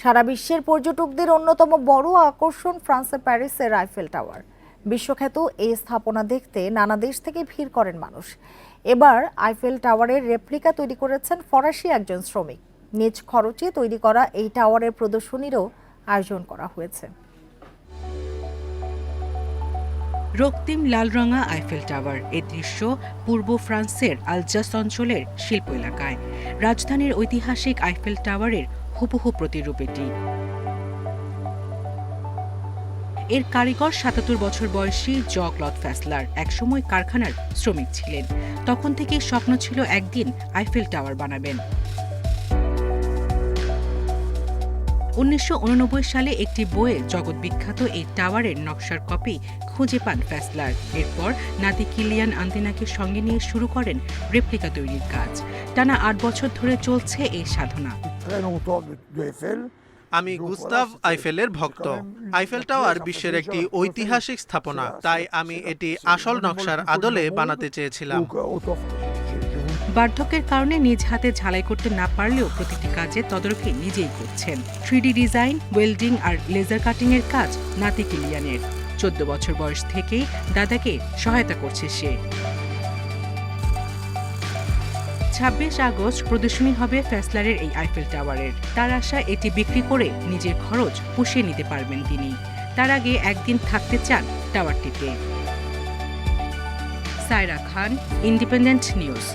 সারা বিশ্বের পর্যটকদের অন্যতম বড় আকর্ষণ ফ্রান্সের প্যারিসের রাইফেল টাওয়ার। বিশ্বখ্যাত এই স্থাপনা দেখতে নানা দেশ থেকে ভিড় করেন মানুষ। এবার আইফেল টাওয়ারের রেপ্লিকা তৈরি করেছেন ফরাসি একজন শ্রমিক। নিজ খরচে তৈরি করা এই টাওয়ারের প্রদর্শনীরও আয়োজন করা হয়েছে। রক্তিম লালরঙা আইফেল টাওয়ার এ দৃশ্য পূর্ব ফ্রান্সের আলজাস অঞ্চলের শিল্প এলাকায়। রাজধানীর ঐতিহাসিক আইফেল টাওয়ারের হুবহু প্রতিরূপ এটি এর কারিগর সাতাত্তর বছর বয়সী জ ক্লদ ফ্যাসলার একসময় কারখানার শ্রমিক ছিলেন। তখন থেকেই স্বপ্ন ছিল একদিন আইফেল টাওয়ার বানাবেন। উনিশশো উননব্বই সালে একটি বইয়ে জগৎ বিখ্যাত এই টাওয়ারের নকশার কপি খুঁজে পান ফ্যাসলার। এরপর নাতি কিলিয়ান আন্দিনাকে সঙ্গে নিয়ে শুরু করেন রেপ্লিকা তৈরির কাজ। টানা আট বছর ধরে চলছে এই সাধনা. আমি গুস্তাভ আইফেলের ভক্ত। আইফেল টাওয়ার বিশ্বের একটি ঐতিহাসিক স্থাপনা, তাই আমি এটি আসল নকশার আদলে বানাতে চেয়েছিলাম। বার্ধক্যের কারণে নিজ হাতে ঝালাই করতে না পারলেও প্রতিটি কাজে তদারকি নিজেই করছেন। থ্রিডি ডিজাইন, ওয়েল্ডিং আর লেজার কাটিং এর কাজ নাতি কিলিয়ানের। চোদ্দ বছর বয়স থেকেই দাদাকে সহায়তা করছে সে। ছাব্বিশ আগস্ট প্রদর্শনী হবে ফ্যাসলারের এই আইফেল টাওয়ারের। তার আশা এটি বিক্রি করে নিজের খরচ পুষিয়ে নিতে পারবেন তিনি। তার আগে একদিন থাকতে চান টাওয়ারটিতে। Saira Khan, independent news.